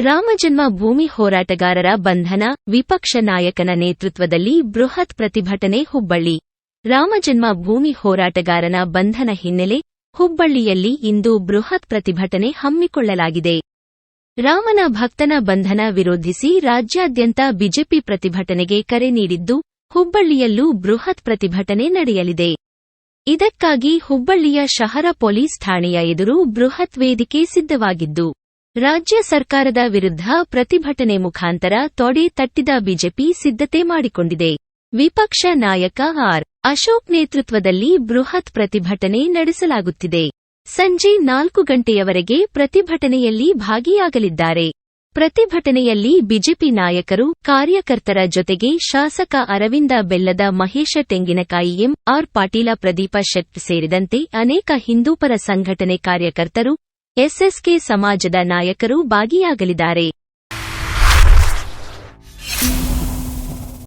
ರಾಮಜನ್ಮ ಭೂಮಿ ಹೋರಾಟಗಾರರ ಬಂಧನ, ವಿಪಕ್ಷ ನಾಯಕನ ನೇತೃತ್ವದಲ್ಲಿ ಬೃಹತ್ ಪ್ರತಿಭಟನೆ ಹುಬ್ಬಳ್ಳಿ. ರಾಮಜನ್ಮ ಭೂಮಿ ಹೋರಾಟಗಾರನ ಬಂಧನ ಹಿನ್ನೆಲೆ ಹುಬ್ಬಳ್ಳಿಯಲ್ಲಿ ಇಂದು ಬೃಹತ್ ಪ್ರತಿಭಟನೆ ಹಮ್ಮಿಕೊಳ್ಳಲಾಗಿದೆ. ರಾಮನ ಭಕ್ತನ ಬಂಧನ ವಿರೋಧಿಸಿ ರಾಜ್ಯಾದ್ಯಂತ ಬಿಜೆಪಿ ಪ್ರತಿಭಟನೆಗೆ ಕರೆ ನೀಡಿದ್ದು, ಹುಬ್ಬಳ್ಳಿಯಲ್ಲೂ ಬೃಹತ್ ಪ್ರತಿಭಟನೆ ನಡೆಯಲಿದೆ. ಇದಕ್ಕಾಗಿ ಹುಬ್ಬಳ್ಳಿಯ ಶಹರ ಪೊಲೀಸ್ ಠಾಣೆಯ ಎದುರು ಬೃಹತ್ ವೇದಿಕೆ ಸಿದ್ಧವಾಗಿದ್ದು. ರಾಜ್ಯ ಸರ್ಕಾರದ ವಿರುದ್ಧ ಪ್ರತಿಭಟನೆ ಮುಖಾಂತರ ತೊಡೆ ತಟ್ಟಿದ ಬಿಜೆಪಿ ಸಿದ್ಧತೆ ಮಾಡಿಕೊಂಡಿದೆ. ವಿಪಕ್ಷ ನಾಯಕ ಆರ್. ಅಶೋಕ್ ನೇತೃತ್ವದಲ್ಲಿ ಬೃಹತ್ ಪ್ರತಿಭಟನೆ ನಡೆಸಲಾಗುತ್ತಿದೆ. ಸಂಜೆ ನಾಲ್ಕು ಗಂಟೆಯವರೆಗೆ ಪ್ರತಿಭಟನೆಯಲ್ಲಿ ಭಾಗಿಯಾಗಲಿದ್ದಾರೆ. ಪ್ರತಿಭಟನೆಯಲ್ಲಿ ಬಿಜೆಪಿ ನಾಯಕರು, ಕಾರ್ಯಕರ್ತರ ಜೊತೆಗೆ ಶಾಸಕ ಅರವಿಂದ ಬೆಲ್ಲದ ಮಹೇಶ ತೆಂಗಿನಕಾಯಿ ಎಂ. ಆರ್. ಪಾಟೀಲ, ಪ್ರದೀಪ ಶೆಟ್ ಸೇರಿದಂತೆ ಅನೇಕ ಹಿಂದೂಪರ ಸಂಘಟನೆ ಕಾರ್ಯಕರ್ತರು ಎಸ್ಎಸ್ಕೆ ಸಮಾಜದ ನಾಯಕರು ಭಾಗಿಯಾಗಲಿದ್ದಾರೆ.